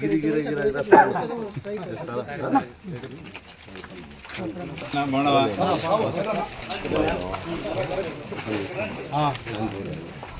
గిరి గిరి గిరి బాగున్నావా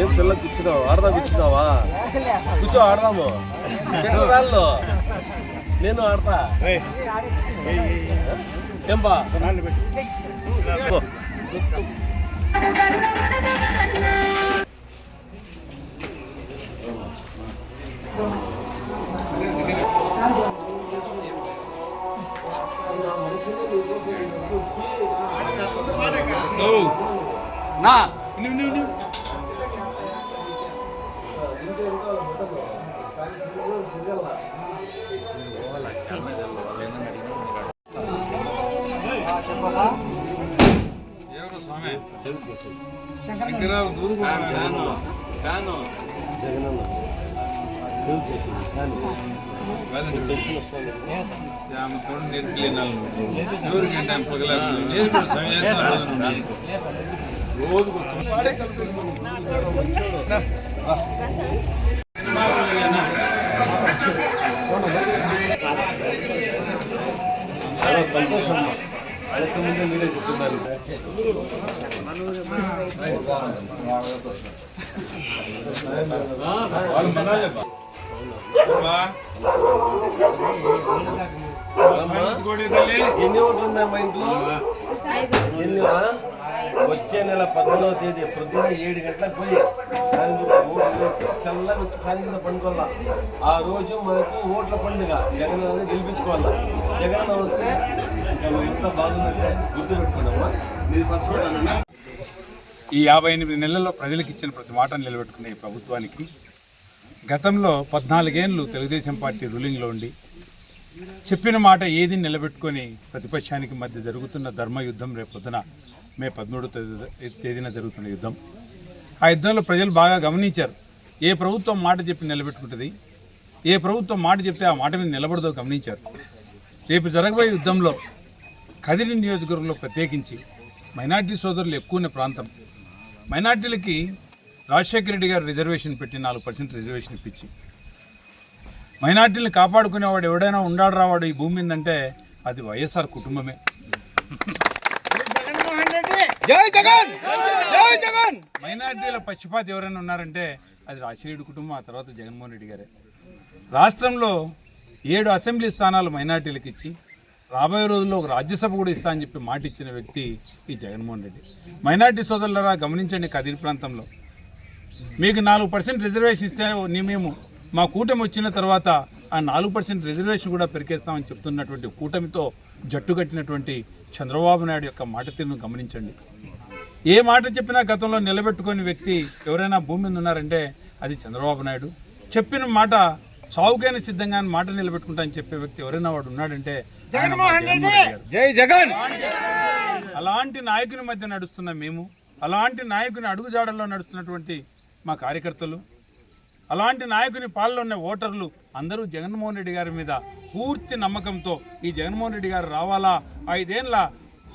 ఏం పిల్ల కూర్చున్నావు? ఆడదాం కూర్చున్నావా? కూర్చో ఆడదాము. పెట్టు రాళ్ళు. నేను ఆడతా. ఏం బా ఓ. నా. నువ్వు నువ్వు. ఎవరు స్వామి దగ్గర దూరం ఫ్యాను జగనన్న హెల్ప్ తోడు నేర్పిలేనాలు ఎవరికి సమయం రోజు చాలా సంతోషం అడగక ముందే మీరే చెప్తున్నారు. ఎన్ని ఓట్లు ఉన్నాయి మా ఇంట్లో? ఎన్ని? వచ్చే నెల పద్నాలుగవ తేదీ పొద్దున్న ఏడు గంటలకు పోయి వచ్చి ఫ్యాన్ కింద పండుకోవాలా? ఆ రోజు మనకు ఓట్ల పండుగ. జగన్ గెలిపించుకోవాలా? జగన్ వస్తే ఎంత బాగుందంటే గుర్తు పెట్టుకున్నామా మీరు ఫస్ట్ ఈ యాభై ఎనిమిది నెలల్లో ప్రజలకు ఇచ్చిన ప్రతి మాటను నిలబెట్టుకునే ఈ ప్రభుత్వానికి గతంలో పద్నాలుగేళ్ళు తెలుగుదేశం పార్టీ రూలింగ్లో ఉండి చెప్పిన మాట ఏది నిలబెట్టుకొని ప్రతిపక్షానికి మధ్య జరుగుతున్న ధర్మయుద్ధం రేపు పొద్దున మే పదమూడు తేదీన జరుగుతున్న యుద్ధం. ఆ యుద్ధంలో ప్రజలు బాగా గమనించారు. ఏ ప్రభుత్వం మాట చెప్పి నిలబెట్టుకుంటుంది? ఏ ప్రభుత్వం మాట చెప్తే ఆ మాట మీద నిలబడదో గమనించారు. రేపు జరగబోయే యుద్ధంలో కదిరి నియోజకవర్గంలో ప్రత్యేకించి మైనార్టీ సోదరులు ఎక్కువ ప్రాంతం. మైనార్టీలకి రాజశేఖర రెడ్డి గారు రిజర్వేషన్ పెట్టి నాలుగు పర్సెంట్ రిజర్వేషన్ ఇప్పించి మైనార్టీలను కాపాడుకునేవాడు ఎవడైనా ఉండాడు రావాడు ఈ భూమి మీదంటే అది వైఎస్ఆర్ కుటుంబమే. జై జగన్! జై జగన్! మైనార్టీల పక్షపాతి ఎవరైనా ఉన్నారంటే అది రాజశేఖర కుటుంబం ఆ తర్వాత జగన్మోహన్ రెడ్డి గారే. రాష్ట్రంలో ఏడు అసెంబ్లీ స్థానాలు మైనార్టీలకు ఇచ్చి రాబోయే రోజుల్లో ఒక రాజ్యసభ కూడా ఇస్తా అని చెప్పి మాట ఇచ్చిన వ్యక్తి ఈ జగన్మోహన్ రెడ్డి. మైనార్టీ సోదరులరా గమనించండి కదిరి ప్రాంతంలో. మీకు నాలుగు పర్సెంట్ రిజర్వేషన్ ఇస్తే మేము మా కూటమి వచ్చిన తర్వాత ఆ నాలుగు పర్సెంట్ రిజర్వేషన్ కూడా పెరికేస్తామని చెప్తున్నటువంటి కూటమితో జట్టు కట్టినటువంటి చంద్రబాబు నాయుడు యొక్క మాట తీరును గమనించండి. ఏ మాట చెప్పినా గతంలో నిలబెట్టుకునే వ్యక్తి ఎవరైనా భూమి మీద ఉన్నారంటే అది చంద్రబాబు నాయుడు. చెప్పిన మాట చావుకైనా సిద్ధంగా మాట నిలబెట్టుకుంటా అని చెప్పే వ్యక్తి ఎవరైనా వాడు ఉన్నాడంటే. జై జగన్! అలాంటి నాయకుని మధ్య నడుస్తున్న మేము అలాంటి నాయకుని అడుగుజాడల్లో నడుస్తున్నటువంటి మా కార్యకర్తలు అలాంటి నాయకుని పాలలో ఉన్న ఓటర్లు అందరూ జగన్మోహన్ రెడ్డి గారి మీద పూర్తి నమ్మకంతో ఈ జగన్మోహన్ రెడ్డి గారు రావాలా? ఐదేళ్ళ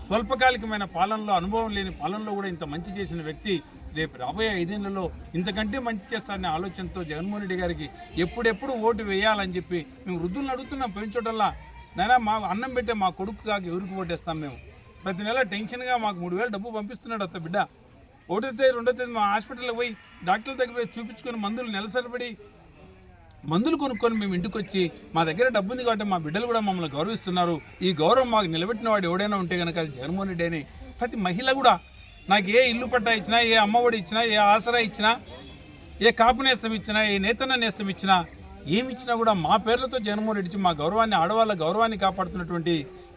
స్వల్పకాలికమైన పాలనలో అనుభవం లేని పాలనలో కూడా ఇంత మంచి చేసిన వ్యక్తి రేపు రాబోయే ఐదేళ్ళలో ఇంతకంటే మంచి చేస్తారనే ఆలోచనతో జగన్మోహన్ రెడ్డి గారికి ఎప్పుడెప్పుడు ఓటు వేయాలని చెప్పి మేము వృద్ధులను అడుగుతున్నాం. పెంచడంలా నైనా మా అన్నం పెట్టే మా కొడుకు కాక ఎవరికి ఓటేస్తాం మేము? ప్రతి నెల టెన్షన్గా మాకు మూడు వేలు డబ్బు పంపిస్తున్నాడు అత్త బిడ్డ. ఒకటో తేదీ రెండో తేదీ మా హాస్పిటల్కి పోయి డాక్టర్ల దగ్గర పోయి చూపించుకొని మందులు నెలసరిపడి మందులు కొనుక్కొని మేము ఇంటికి వచ్చి మా దగ్గర డబ్బు ఉంది కాబట్టి మా బిడ్డలు కూడా మమ్మల్ని గౌరవిస్తున్నారు. ఈ గౌరవం మాకు నిలబెట్టిన వాడు ఎవడైనా ఉంటే కనుక అది జగన్మోహన్ రెడ్డి అని ప్రతి మహిళ కూడా నాకు ఏ ఇల్లు పట్టా ఇచ్చినా ఏ అమ్మఒడి ఇచ్చినా ఏ ఆసరా ఇచ్చినా ఏ కాపు నేస్తం ఇచ్చినా ఏ నేతన్న నేస్తం ఇచ్చినా ఏమి ఇచ్చినా కూడా మా పేర్లతో జగన్మోహన్ రెడ్డి మా గౌరవాన్ని ఆడవాళ్ళ గౌరవాన్ని కాపాడుతున్నటువంటి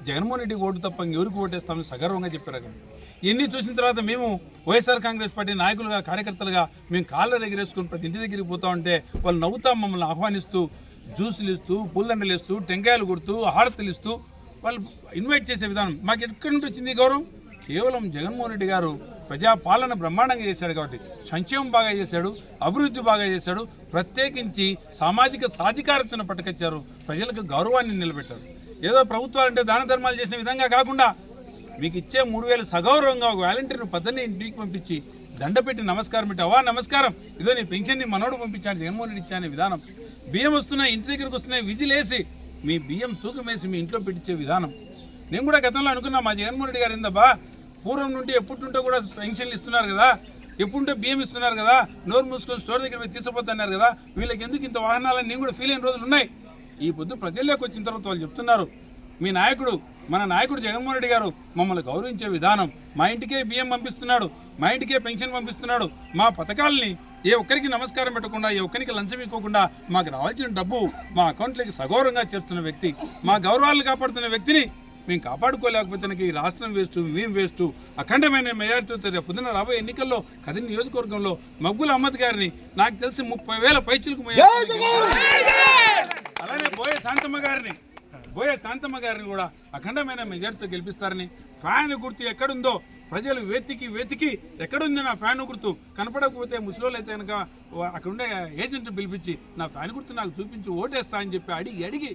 జగన్మోహన్ రెడ్డి ఓటు తప్ప ఎవరికి ఓటేస్తామని సగర్వంగా చెప్పారు ఇవన్నీ చూసిన తర్వాత మేము వైఎస్ఆర్ కాంగ్రెస్ పార్టీ నాయకులుగా కార్యకర్తలుగా మేము కాళ్ళ ఎగిరేసుకుని ప్రతి ఇంటి దగ్గరికి పోతా ఉంటే వాళ్ళు నవ్వుతా మమ్మల్ని ఆహ్వానిస్తూ జ్యూసులు ఇస్తూ పూలదండలు ఇస్తూ టెంకాయలు కొడుతూ హారతులు ఇస్తూ వాళ్ళు ఇన్వైట్ చేసే విధానం. మాకు ఎక్కడి నుండి వచ్చింది గౌరవం? కేవలం జగన్మోహన్ రెడ్డి గారు ప్రజాపాలన బ్రహ్మాండంగా చేశాడు కాబట్టి. సంక్షేమం బాగా చేశాడు అభివృద్ధి బాగా చేశాడు ప్రత్యేకించి సామాజిక సాధికారతను పట్టుకొచ్చారు. ప్రజలకు గౌరవాన్ని నిలబెట్టారు. ఏదో ప్రభుత్వాలంటే దాన ధర్మాలు చేసిన విధంగా కాకుండా మీకు ఇచ్చే మూడు వేలు సగౌరవంగా ఒక వాలంటీర్ను పద్దెని ఇంటికి పంపించి దండ పెట్టి నమస్కారం పెట్టి అవా నమస్కారం. ఇదో నీ పెన్షన్ని మనోడు పంపించాడు జగన్మోహన్ రెడ్డి ఇచ్చానే విధానం. బియ్యం వస్తున్నాయి ఇంటి దగ్గరకు వస్తున్నాయి విజిలేసి మీ బియ్యం తూకం వేసి మీ ఇంట్లో పెట్టించే విధానం. నేను కూడా గతంలో అనుకున్నా మా జగన్మోహన్ రెడ్డి గారు ఏందబ్బా పూర్వం నుండి ఎప్పుడు కూడా పెన్షన్లు ఇస్తున్నారు కదా ఎప్పుడుంటే బియ్యం ఇస్తున్నారు కదా నోరు మూసుకొని స్టోర్ దగ్గర మీరు తీసుకుపోతున్నారు కదా వీళ్ళకి ఎందుకు ఇంత వాహనాలని నేను కూడా ఫీల్ అయిన రోజులు ఉన్నాయి. ఈ పొద్దు ప్రజల్లోకి వచ్చిన తర్వాత వాళ్ళు చెప్తున్నారు మీ నాయకుడు మన నాయకుడు జగన్మోహన్ రెడ్డి గారు మమ్మల్ని గౌరవించే విధానం మా ఇంటికే బియ్యం పంపిస్తున్నాడు మా ఇంటికే పెన్షన్ పంపిస్తున్నాడు మా పథకాలని ఏ ఒక్కరికి నమస్కారం పెట్టకుండా ఏ ఒక్కరికి లంచం ఇవ్వకుండా మాకు రావాల్సిన డబ్బు మా అకౌంట్లోకి సగౌరవంగా చేస్తున్న వ్యక్తి మా గౌరవాలను కాపాడుతున్న వ్యక్తిని మేము కాపాడుకోలేకపోతే ఈ రాష్ట్రం వేస్ట్ మేము వేస్ట్. అఖండమైన మెజార్టీతో రేపు పొద్దున రాబోయే ఎన్నికల్లో కదిరి నియోజకవర్గంలో మగ్గుల అహ్మద్ గారిని నాకు తెలిసి ముప్పై వేల పైచులకు అలానే బోయే శాంతమ్మ గారిని. బోయే శాంతమ్మ గారిని కూడా అఖండమైన మెజార్టీతో గెలిపిస్తారని ఫ్యాన్ గుర్తు ఎక్కడుందో ప్రజలు వెతికి వెతికి ఎక్కడుంది నా ఫ్యాన్ గుర్తు? కనపడకపోతే ముసలోళ్ళు అయితే కనుక అక్కడ ఉండే ఏజెంట్ పిలిపించి నా ఫ్యాన్ గుర్తు నాకు చూపించి ఓటేస్తా అని చెప్పి అడిగి అడిగి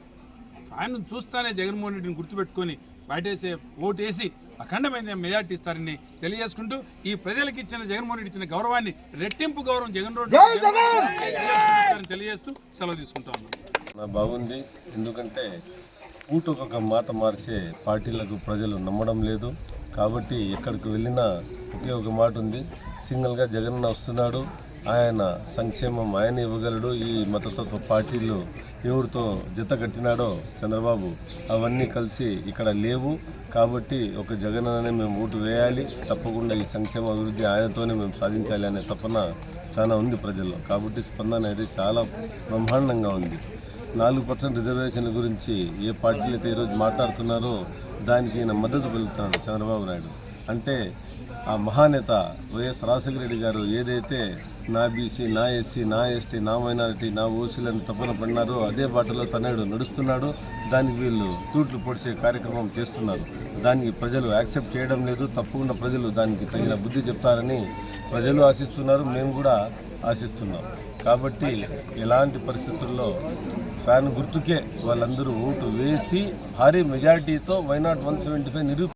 ఫ్యాన్ చూస్తానే జగన్మోహన్ రెడ్డిని గుర్తుపెట్టుకొని బయటేసే ఓటేసి అఖండమైన మెజార్టీ ఇస్తారని తెలియజేసుకుంటూ ఈ ప్రజలకు ఇచ్చిన జగన్మోహన్ రెడ్డి ఇచ్చిన గౌరవాన్ని రెట్టింపు గౌరవం జగన్ రెడ్డి తెలియజేస్తూ సెలవు తీసుకుంటా బాగుంది. ఎందుకంటే పూటకు ఒక మాట మార్చే పార్టీలకు ప్రజలు నమ్మడం లేదు. కాబట్టి ఎక్కడికి వెళ్ళినా ఒకే ఒక మాట ఉంది. సింగిల్గా జగన్ వస్తున్నాడు. ఆయన సంక్షేమం ఆయన ఇవ్వగలడు. ఈ మతతత్వ పార్టీలు ఎవరితో జత కట్టినాడో చంద్రబాబు అవన్నీ కలిసి ఇక్కడ లేవు. కాబట్టి ఒక జగన్ అనే మేము ఓటు వేయాలి. తప్పకుండా ఈ సంక్షేమ అభివృద్ధి ఆయనతోనే మేము సాధించాలి అనే తపన చాలా ఉంది ప్రజల్లో. కాబట్టి స్పందన అనేది చాలా బ్రహ్మాండంగా ఉంది. నాలుగు పర్సెంట్ రిజర్వేషన్ల గురించి ఏ పార్టీలు అయితే ఈరోజు మాట్లాడుతున్నారో దానికి ఈయన మద్దతు పలుకుతున్నాడు చంద్రబాబు నాయుడు. అంటే ఆ మహానేత వైఎస్ రాజశేఖర రెడ్డి గారు ఏదైతే నా బీసీ నా ఎస్సీ నా ఎస్టీ నా మైనారిటీ నా ఓసీలను తప్పన పడినారో అదే బాటలో తనయుడు నడుస్తున్నాడు. దానికి వీళ్ళు తూట్లు పొడిచే కార్యక్రమం చేస్తున్నారు. దానికి ప్రజలు యాక్సెప్ట్ చేయడం లేదు. తప్పకుండా ప్రజలు దానికి తగిన బుద్ధి చెప్తారని ప్రజలు ఆశిస్తున్నారు. మేము కూడా ఆశిస్తున్నాం. కాబట్టి ఎలాంటి పరిస్థితుల్లో ఫ్యాన్ గుర్తుకే వాళ్ళందరూ ఓటు వేసి భారీ why why not one seventy five నిరూ